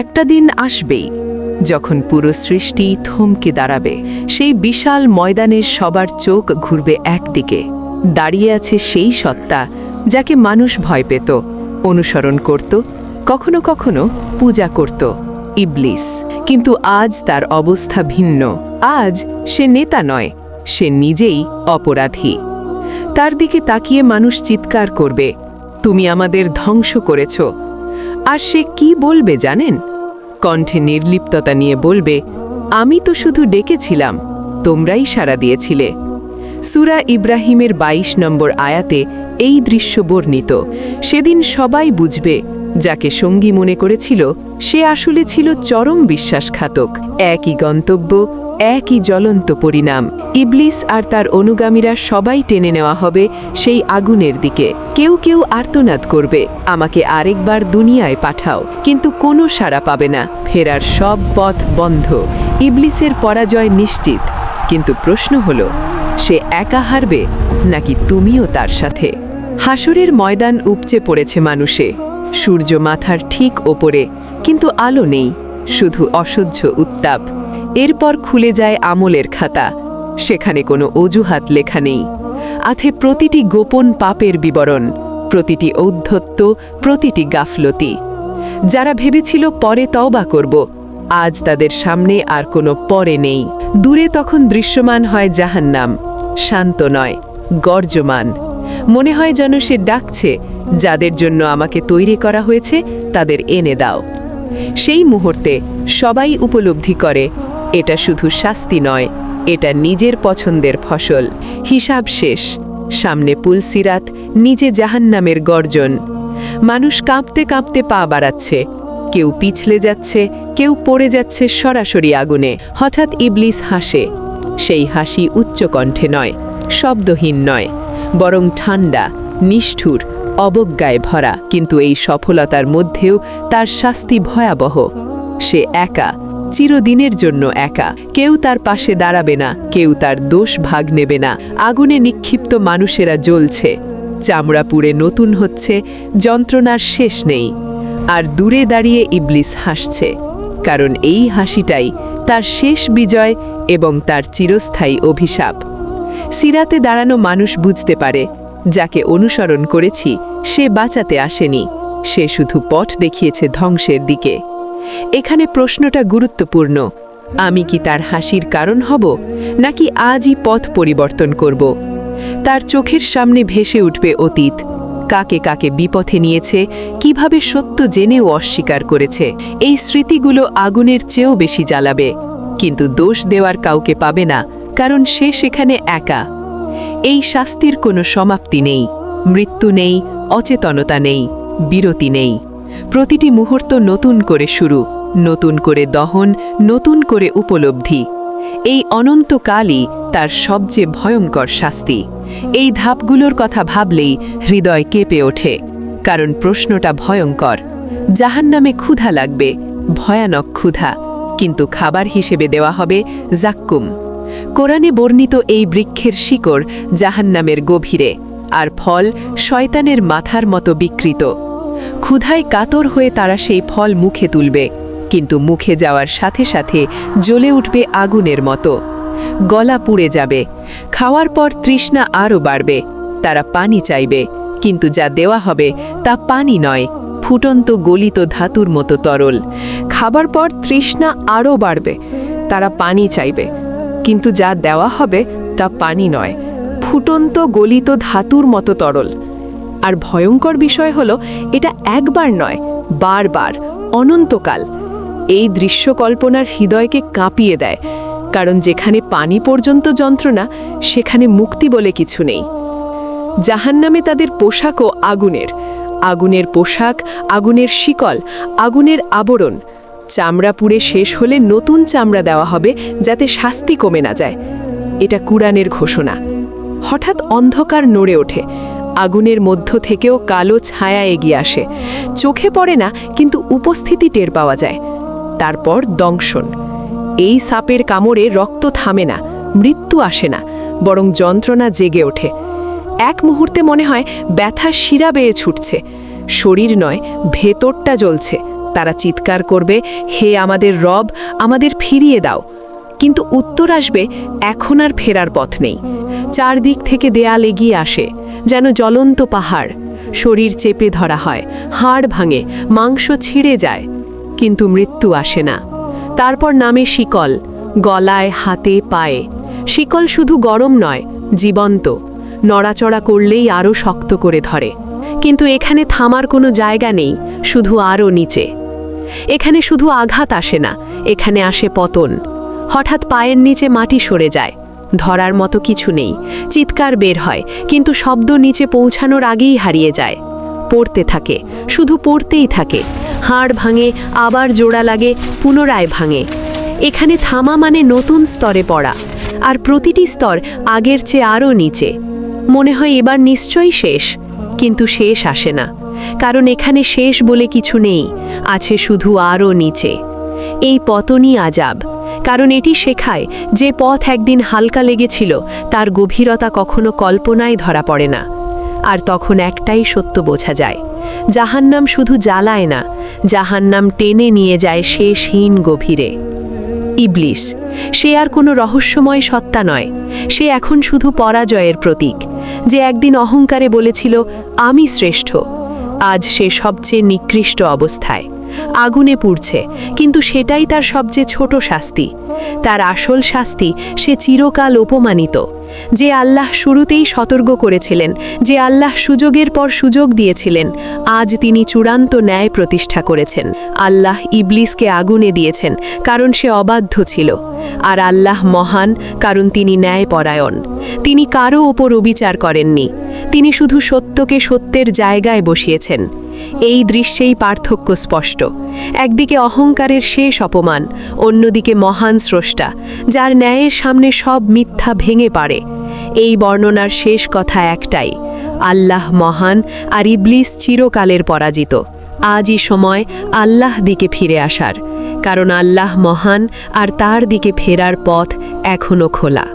একটা দিন আসবেই যখন পুরো সৃষ্টি থমকে দাঁড়াবে। সেই বিশাল ময়দানের সবার চোখ ঘুরবে একদিকে। দাঁড়িয়ে আছে সেই সত্তা যাকে মানুষ ভয় পেত, অনুসরণ করত, কখনো কখনো পূজা করত, ইবলিস। কিন্তু আজ তার অবস্থা ভিন্ন। আজ সে নেতা নয়, সে নিজেই অপরাধী। তার দিকে তাকিয়ে মানুষ চিৎকার করবে, তুমি আমাদের ধ্বংস করেছ আর সে কি বলবে জানেন? কণ্ঠে নির্লিপ্ততা নিয়ে বলবে, আমি তো শুধু ডেকেছিলাম, তোমরাই সাড়া দিয়েছিলে। সুরা ইব্রাহিমের ২২ নম্বর আয়াতে এই দৃশ্য বর্ণিত। সেদিন সবাই বুঝবে যাকে সঙ্গী মনে করেছিল, সে আসলে ছিল চরম বিশ্বাসঘাতক, একই গন্তব্য, একই জ্বলন্ত পরিণাম। ইবলিস আর তার অনুগামীরা সবাই টেনে নেওয়া হবে সেই আগুনের দিকে। কেউ কেউ আর্তনাদ করবে, আমাকে আরেকবার দুনিয়ায় পাঠাও। কিন্তু কোনো সাড়া পাবে না, ফেরার সব পথ বন্ধ। ইবলিসের পরাজয় নিশ্চিত, কিন্তু প্রশ্ন হলো, সে একা হারবে নাকি তুমিও তার সাথে? হাসরের ময়দান উপচে পড়েছে মানুষে। সূর্য মাথার ঠিক ওপরে, কিন্তু আলো নেই, শুধু অসহ্য উত্তাপ। এরপর খুলে যায় আমলের খাতা, সেখানে কোনো অজুহাত লেখা নেই। আথে প্রতিটি গোপন পাপের বিবরণ, প্রতিটি ঔদ্ধত্য, প্রতিটি গাফলতি। যারা ভেবেছিল পরে তওবা করব, আজ তাদের সামনে আর কোনো পরে নেই। দূরে তখন দৃশ্যমান হয় জাহান্নাম, শান্ত নয় গর্জমান মনে হয় যেন সে ডাকছে, যাদের জন্য আমাকে তৈরি করা হয়েছে, তাদের এনে দাও। সেই মুহূর্তে সবাই উপলব্ধি করে, এটা শুধু শাস্তি নয়, এটা নিজের পছন্দের ফসল। হিসাব শেষ। সামনে পুলসিরাত নিজে জাহান্নামের গর্জন। মানুষ কাঁপতে কাঁপতে পা বাড়াচ্ছে। কেউ পিছলে যাচ্ছে, কেউ পড়ে যাচ্ছে সরাসরি আগুনে। হঠাৎ ইবলিস হাসে। সেই হাসি উচ্চকণ্ঠে নয়, শব্দহীন নয়। বরং ঠান্ডা নিষ্ঠুর, অবজ্ঞায় ভরা। কিন্তু এই সফলতার মধ্যেও তার শাস্তি ভয়াবহ। সে একা, চিরদিনের জন্য একা। কেউ তার পাশে দাঁড়াবে না, কেউ তার দোষ ভাগ নেবে না। আগুনে নিক্ষিপ্ত মানুষেরা জ্বলছে। চামড়া পুড়ে নতুন হচ্ছে, যন্ত্রণার শেষ নেই। আর দূরে দাঁড়িয়ে ইবলিস হাসছে। কারণ এই হাসিটাই তার শেষ বিজয় এবং তার চিরস্থায়ী অভিশাপ। সিরাতে দাঁড়ানো মানুষ বুঝতে পারে, যাকে অনুসরণ করেছি, সে বাঁচাতে আসেনি। সে শুধু পথ দেখিয়েছে ধ্বংসের দিকে। এখানে প্রশ্নটা গুরুত্বপূর্ণ। আমি কি তার হাসির কারণ হব, নাকি আজই পথ পরিবর্তন করব? তার চোখের সামনে ভেসে উঠবে অতীত। কাকে কাকে বিপথে নিয়েছে, কীভাবে সত্য জেনেও অস্বীকার করেছে, এই স্মৃতিগুলো আগুনের চেয়েও বেশি জ্বালাবে। কিন্তু দোষ দেওয়ার কাউকে পাবে না। কারণ সে সেখানে একা। এই শাস্তির কোনো সমাপ্তি নেই, মৃত্যু নেই, অচেতনতা নেই, বিরতি নেই। প্রতিটি মুহূর্ত নতুন করে শুরু, নতুন করে দহন, নতুন করে উপলব্ধি। এই অনন্তকালই তার সবচেয়ে ভয়ঙ্কর শাস্তি। এই ধাপগুলোর কথা ভাবলেই হৃদয় কেঁপে ওঠে, কারণ প্রশ্নটা ভয়ঙ্কর। জাহান্নামে ক্ষুধা লাগবে, ভয়ানক ক্ষুধা, কিন্তু খাবার হিসেবে দেওয়া হবে জাক্কুম। কোরআনে বর্ণিত এই বৃক্ষের শিকড় জাহান্নামের গভীরে, আর ফল শয়তানের মাথার মতো বিকৃত। ক্ষুধায় কাতর হয়ে তারা সেই ফল মুখে তুলবে, কিন্তু মুখে যাওয়ার সাথে সাথে জ্বলে উঠবে আগুনের মতো। গলা পুড়ে যাবে, খাওয়ার পর তৃষ্ণা আরও বাড়বে, তারা পানি চাইবে, কিন্তু যা দেওয়া হবে তা পানি নয়, ফুটন্ত গলিত ধাতুর মতো তরল। খাবার পর তৃষ্ণা আরও বাড়বে, তারা পানি চাইবে। কিন্তু যা দেওয়া হবে তা পানি নয়, ফুটন্ত গলিত ধাতুর মতো তরল। আর ভয়ঙ্কর বিষয় হলো, এটা একবার নয়, বারবার, অনন্তকাল। এই দৃশ্য কল্পনার হৃদয়কে কাঁপিয়ে দেয়, কারণ যেখানে পানি পর্যন্ত যন্ত্রণা, সেখানে মুক্তি বলে কিছু নেই। জাহান্নামে তাদের পোশাকও আগুনের। আগুনের পোশাক, আগুনের শিকল, আগুনের আবরণ চামড়া পুড়ে শেষ হলে নতুন চামড়া দেওয়া হবে যাতে শাস্তি কমে না যায়। এটা কুরআনের ঘোষণা। হঠাৎ অন্ধকার নড়ে ওঠে। আগুনের মধ্য থেকেও কালো ছায়া এগিয়ে আসে। চোখে পড়ে না, কিন্তু উপস্থিতি টের পাওয়া যায়। তারপর দংশন। এই সাপের কামড়ে রক্ত থামে না, মৃত্যু আসে না, বরং যন্ত্রণা জেগে ওঠে। এক মুহূর্তে মনে হয় ব্যথার শিরা বেয়ে ছুটছে। শরীর নয়, ভেতরটা জ্বলছে। তারা চিৎকার করবে, হে আমাদের রব, আমাদের ফিরিয়ে দাও। কিন্তু উত্তর আসবে, এখন আর ফেরার পথ নেই। চারদিক থেকে দেয়াল এগিয়ে আসে, যেন জ্বলন্ত পাহাড়। শরীর চেপে ধরা হয়, হাড় ভাঙে, মাংস ছিঁড়ে যায়। কিন্তু মৃত্যু আসে না। তারপর নামে শিকল, গলায়, হাতে, পায়ে। শিকল শুধু গরম নয়, জীবন্ত। নড়াচড়া করলেই আরও শক্ত করে ধরে। কিন্তু এখানে থামার কোনো জায়গা নেই, শুধু আরও নিচে। এখানে শুধু আঘাত আসে না, এখানে আসে পতন। হঠাৎ পায়ের নিচে মাটি সরে যায়। ধরার মতো কিছু নেই, চিৎকার বের হয়, কিন্তু শব্দ নিচে পৌঁছানোর আগেই হারিয়ে যায়। পড়তে থাকে, শুধু পড়তেই থাকে। হাড় ভাঙে, আবার জোড়া লাগে, পুনরায় ভাঙে। এখানে থামা মানে নতুন স্তরে পড়া, আর প্রতিটি স্তর আগের চেয়ে আরও নিচে। মনে হয় এবার নিশ্চয়ই শেষ, কিন্তু শেষ আসে না। কারণ এখানে শেষ বলে কিছু নেই, আছে শুধু আরও নিচে। এই পতনই আজাব, কারণ এটি শেখায় যে পথ একদিন হালকা লেগেছিল, তার গভীরতা কখনো কল্পনায় ধরা পড়ে না। আর তখন একটাই সত্য বোঝা যায়, জাহান্নাম শুধু জ্বালায় না, জাহান্নাম টেনে নিয়ে যায় শেষহীন গভীরে। ইবলিস, সে আর কোনো রহস্যময় সত্তা নয়, সে এখন শুধু পরাজয়ের প্রতীক, যে একদিন অহংকারে বলেছিল, আমি শ্রেষ্ঠ। আজ সে সবচেয়ে নিকৃষ্ট অবস্থায়। আগুনে পুড়ছে, কিন্তু সেটাই তার সবচেয়ে ছোট শাস্তি। তার আসল শাস্তি, সে চিরকাল অপমানিত। যে আল্লাহ শুরুতেই সতর্ক করেছিলেন, যে আল্লাহ সুযোগের পর সুযোগ দিয়েছিলেন, আজ তিনি চূড়ান্ত ন্যায় প্রতিষ্ঠা করেছেন। আল্লাহ ইবলিসকে আগুনে দিয়েছেন, কারণ সে অবাধ্য ছিল। আর আল্লাহ মহান, কারণ তিনি ন্যায়পরায়ণ। তিনি কারও ওপর অবিচার করেননি। তিনি শুধু সত্যকে সত্যের জায়গায় বসিয়েছেন। এই দৃশ্যেই পার্থক্য স্পষ্ট। একদিকে অহংকারের শেষ অপমান, অন্যদিকে মহান স্রষ্টা, যার ন্যায়ের সামনে সব মিথ্যা ভেঙে পারে এই বর্ণনার শেষ কথা একটাই, আল্লাহ মহান আর ইবলিস চিরকালের পরাজিত। আজই সময় আল্লাহ দিকে ফিরে আসার, কারণ আল্লাহ মহান আর তার দিকে ফেরার পথ এখনও খোলা।